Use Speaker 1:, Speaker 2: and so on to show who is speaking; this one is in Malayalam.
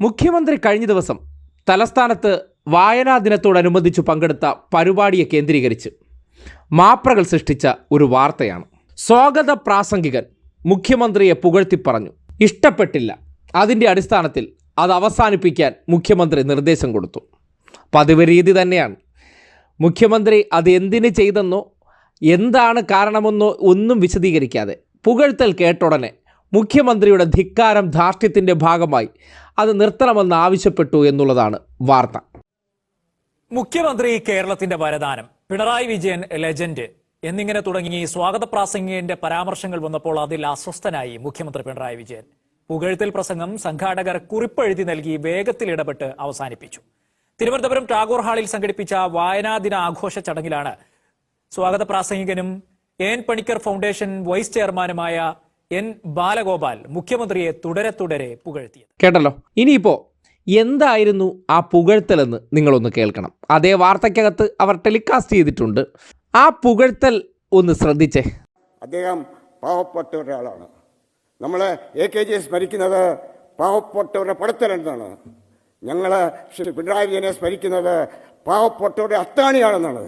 Speaker 1: മുഖ്യമന്ത്രി കഴിഞ്ഞ ദിവസം തലസ്ഥാനത്ത് വായനാ ദിനത്തോടനുബന്ധിച്ച് പങ്കെടുത്ത പരിപാടിയെ കേന്ദ്രീകരിച്ച് മാപ്രകൾ സൃഷ്ടിച്ച ഒരു വാർത്തയാണ്. സ്വാഗത പ്രാസംഗികൻ മുഖ്യമന്ത്രിയെ പുകഴ്ത്തി പറഞ്ഞു ഇഷ്ടപ്പെട്ടില്ല. അതിന്റെ അടിസ്ഥാനത്തിൽ അത് അവസാനിപ്പിക്കാൻ മുഖ്യമന്ത്രി നിർദ്ദേശം കൊടുത്തു. പതിവ് രീതി തന്നെയാണ്. മുഖ്യമന്ത്രി അത് എന്തിന് ചെയ്തെന്നോ എന്താണ് കാരണമെന്നോ ഒന്നും വിശദീകരിക്കാതെ പുകഴ്ത്തൽ കേട്ടുടനെ മുഖ്യമന്ത്രിയുടെ ധിക്കാരം ധാർഷ്ട്യത്തിന്റെ ഭാഗമായി അത് നിർത്തണമെന്ന് ആവശ്യപ്പെട്ടു എന്നുള്ളതാണ് വാർത്ത.
Speaker 2: മുഖ്യമന്ത്രി കേരളത്തിന്റെ വരദാനം പിണറായി വിജയൻ ലെജൻഡ് എന്നിങ്ങനെ തുടങ്ങി സ്വാഗത പ്രാസംഗികന്റെ പരാമർശങ്ങൾ വന്നപ്പോൾ അതിൽ അസ്വസ്ഥനായി മുഖ്യമന്ത്രി പിണറായി വിജയൻ. പുകഴ്ത്തൽ പ്രസംഗം സംഘാടകർ കുറിപ്പെഴുതി നൽകി വേഗത്തിൽ ഇടപെട്ട് അവസാനിപ്പിച്ചു. തിരുവനന്തപുരം ടാഗോർ ഹാളിൽ സംഘടിപ്പിച്ച വായനാ ദിന ആഘോഷ ചടങ്ങിലാണ് സ്വാഗത പ്രാസംഗികനും എൻ പണിക്കർ ഫൗണ്ടേഷൻ വൈസ് ചെയർമാനുമായ എൻ ബാലഗോപാൽ മുഖ്യമന്ത്രിയെ തുടരെ തുടരെ പുകഴ്ത്തിയത്.
Speaker 1: കേട്ടല്ലോ. ഇനിയിപ്പോ എന്തായിരുന്നു ആ പുകഴ്ത്തലെന്ന് നിങ്ങളൊന്ന് കേൾക്കണം. അതേ വാർത്തക്കകത്ത് അവർ ടെലികാസ്റ്റ് ചെയ്തിട്ടുണ്ട്. ആ പുകഴ്ത്തൽ ഒന്ന് ശ്രദ്ധിച്ചേ.
Speaker 3: അദ്ദേഹം പാവപ്പെട്ട ഒരാളാണ് നമ്മൾ എ കെ ജിയെ സ്മരിക്കുന്നത് പാവപ്പെട്ടവരുടെ പടത്തലെന്നാണ് ഞങ്ങൾ ശ്രീ പിണറായി വിജയനെ സ്മരിക്കുന്നത് പാവപ്പെട്ടവരുടെ അത്താണിയാണെന്നാണ്.